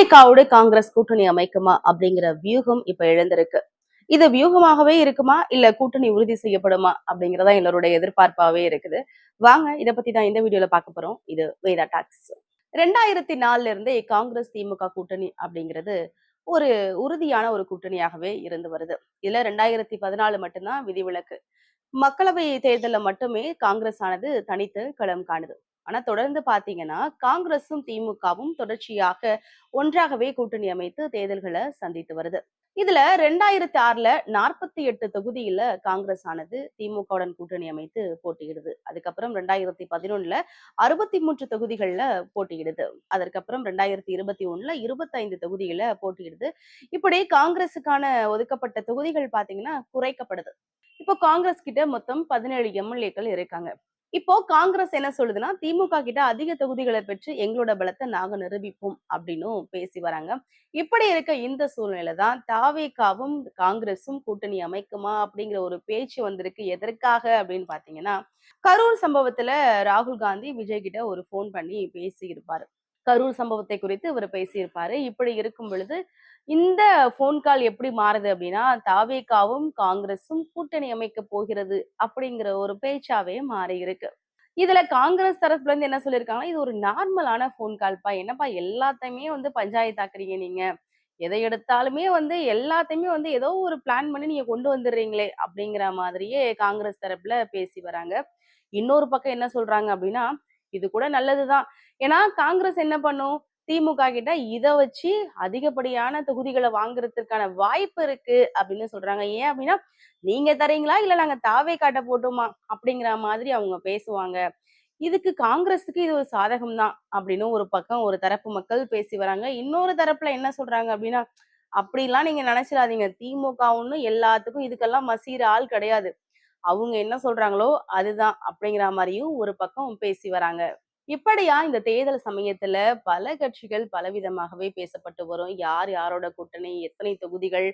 தாவேகாவோடு காங்கிரஸ் கூட்டணி அமைக்குமா அப்படிங்கிற வியூகம் இப்ப எழுந்திருக்கு. இது வியூகமாகவே இருக்குமா? இல்ல கூட்டணி உறுதி செய்யப்படுமா? அப்படிங்கறதா எல்லோருடைய எதிர்பார்ப்பாவே இருக்குது. வாங்க இத பத்தி தான் இந்த வீடியோல பார்க்க போறோம். இது வேதா டாக்ஸ். ரெண்டாயிரத்தி நாலுல இருந்தே காங்கிரஸ் திமுக கூட்டணி அப்படிங்கிறது ஒரு உறுதியான ஒரு கூட்டணியாகவே இருந்து வருது. இதுல ரெண்டாயிரத்தி பதினாலு மட்டும்தான் விதிவிலக்கு. மக்களவை தேர்தலில் மட்டுமே காங்கிரஸ் ஆனது தனித்து களம் காணுது. ஆனா தொடர்ந்து பாத்தீங்கன்னா காங்கிரஸும் திமுகவும் தொடர்ச்சியாக ஒன்றாகவே கூட்டணி அமைத்து தேர்தல்களை சந்தித்து வருது. இதுல ரெண்டாயிரத்தி ஆறுல நாற்பத்தி எட்டு தொகுதியில காங்கிரஸ் ஆனது திமுகவுடன் கூட்டணி அமைத்து போட்டியிடுது. அதுக்கப்புறம் ரெண்டாயிரத்தி பதினொன்னுல அறுபத்தி மூன்று தொகுதிகள்ல போட்டியிடுது. அதற்கப்புறம் ரெண்டாயிரத்தி இருபத்தி ஒண்ணுல இருபத்தைந்து தொகுதியில போட்டியிடுது. இப்படி காங்கிரஸுக்கான ஒதுக்கப்பட்ட தொகுதிகள் பாத்தீங்கன்னா குறைக்கப்படுது. இப்போ காங்கிரஸ் கிட்ட மொத்தம் பதினேழு எம்எல்ஏக்கள் இருக்காங்க. இப்போ காங்கிரஸ் என்ன சொல்லுதுன்னா திமுக கிட்ட அதிக தொகுதிகளை பெற்று எங்களோட பலத்தை நாங்க நிரூபிப்போம் அப்படின்னும் பேசி வராங்க. இப்படி இருக்க இந்த சூழ்நிலை தான் தாவேக்காவும் காங்கிரஸும் கூட்டணி அமைக்குமா அப்படிங்கிற ஒரு பேச்சு வந்திருக்கு. எதற்காக அப்படின்னு பாத்தீங்கன்னா கரூர் சம்பவத்துல ராகுல் காந்தி விஜய் கிட்ட ஒரு போன் பண்ணி பேசி இருப்பாரு கரூர் சம்பவத்தை குறித்து இவர் பேசியிருப்பாரு. இப்படி இருக்கும் பொழுது இந்த போன் கால் எப்படி மாறுது அப்படின்னா தாவேகாவும் காங்கிரஸும் கூட்டணி அமைக்க போகிறது அப்படிங்கிற ஒரு பேச்சாவே மாறி இருக்கு. இதுல காங்கிரஸ் தரப்புல இருந்து என்ன சொல்லியிருக்காங்கன்னா இது ஒரு நார்மலான போன் கால்ப்பா என்னப்பா எல்லாத்தையுமே வந்து பஞ்சாயத்து ஆக்குறீங்க நீங்க. எதை எடுத்தாலுமே வந்து எல்லாத்தையுமே வந்து ஏதோ ஒரு பிளான் பண்ணி நீங்க கொண்டு வந்துடுறீங்களே அப்படிங்கிற மாதிரியே காங்கிரஸ் தரப்புல பேசி வராங்க. இன்னொரு பக்கம் என்ன சொல்றாங்க அப்படின்னா இது கூட நல்லதுதான். ஏன்னா காங்கிரஸ் என்ன பண்ணும்? திமுக கிட்ட இதை வச்சு அதிகப்படியான தொகுதிகளை வாங்குறதுக்கான வாய்ப்பு இருக்கு அப்படின்னு சொல்றாங்க. ஏன் அப்படின்னா நீங்க தரீங்களா? இல்ல நாங்க தாவே காட்ட போட்டோமா? அப்படிங்கிற மாதிரி அவங்க பேசுவாங்க. இதுக்கு காங்கிரஸுக்கு இது ஒரு சாதகம் தான் அப்படின்னு ஒரு பக்கம் ஒரு தரப்பு மக்கள் பேசி வராங்க. இன்னொரு தரப்புல என்ன சொல்றாங்க அப்படின்னா அப்படிலாம் நீங்க நினைச்சிடாதீங்க. திமுக ஒண்ணு எல்லாத்துக்கும் இதுக்கெல்லாம் மசீர ஆள் கிடையாது. அவங்க என்ன சொல்றாங்களோ அதுதான் அப்படிங்கிற மாதிரியும் ஒரு பக்கம் பேசி வராங்க. இப்படியா இந்த தேர்தல் சமயத்துல பல கட்சிகள் பலவிதமாகவே பேசப்பட்டு வரும். யார் யாரோட கூட்டணி எத்தனை தொகுதிகள்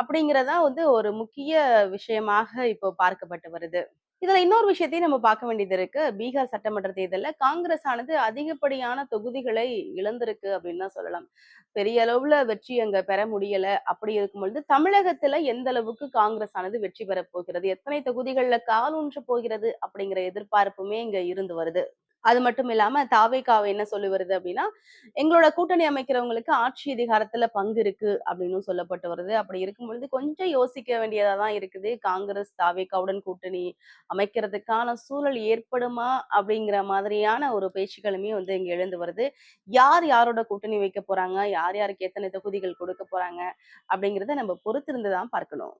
அப்படிங்கறதா வந்து ஒரு முக்கிய விஷயமாக இப்போ பார்க்கப்பட்டு வருது. இதுல இன்னொரு விஷயத்தையும் நம்ம பார்க்க வேண்டியது இருக்கு. பீகார் சட்டமன்ற தேர்தலில் காங்கிரஸ் ஆனது அதிகப்படியான தொகுதிகளை இழந்திருக்கு அப்படின்னு தான் சொல்லலாம். பெரிய அளவுல வெற்றி அங்க பெற முடியல. அப்படி இருக்கும் பொழுது தமிழகத்துல எந்த அளவுக்கு காங்கிரஸ் ஆனது வெற்றி பெற போகிறது? எத்தனை தொகுதிகள்ல ஊன்று போகிறது? அப்படிங்கிற எதிர்பார்ப்புமே இங்க இருந்து வருது. அது மட்டும் இல்லாம தாவேகாவை என்ன சொல்லி வருது அப்படின்னா எங்களோட கூட்டணி அமைக்கிறவங்களுக்கு ஆட்சி அதிகாரத்துல பங்கு இருக்கு அப்படின்னு சொல்லப்பட்டு வருது. அப்படி இருக்கும் பொழுது கொஞ்சம் யோசிக்க வேண்டியதா தான் இருக்குது. காங்கிரஸ் தாவேகாவுடன் கூட்டணி அமைக்கிறதுக்கான சூழல் ஏற்படுமா அப்படிங்கிற மாதிரியான ஒரு பேச்சுக்களுமே வந்து இங்க எழுந்து வருது. யார் யாரோட கூட்டணி வைக்க போறாங்க? யார் யாருக்கு எத்தனை தொகுதிகள் கொடுக்க போறாங்க? அப்படிங்கிறத நம்ம பொறுத்திருந்து தான் பார்க்கணும்.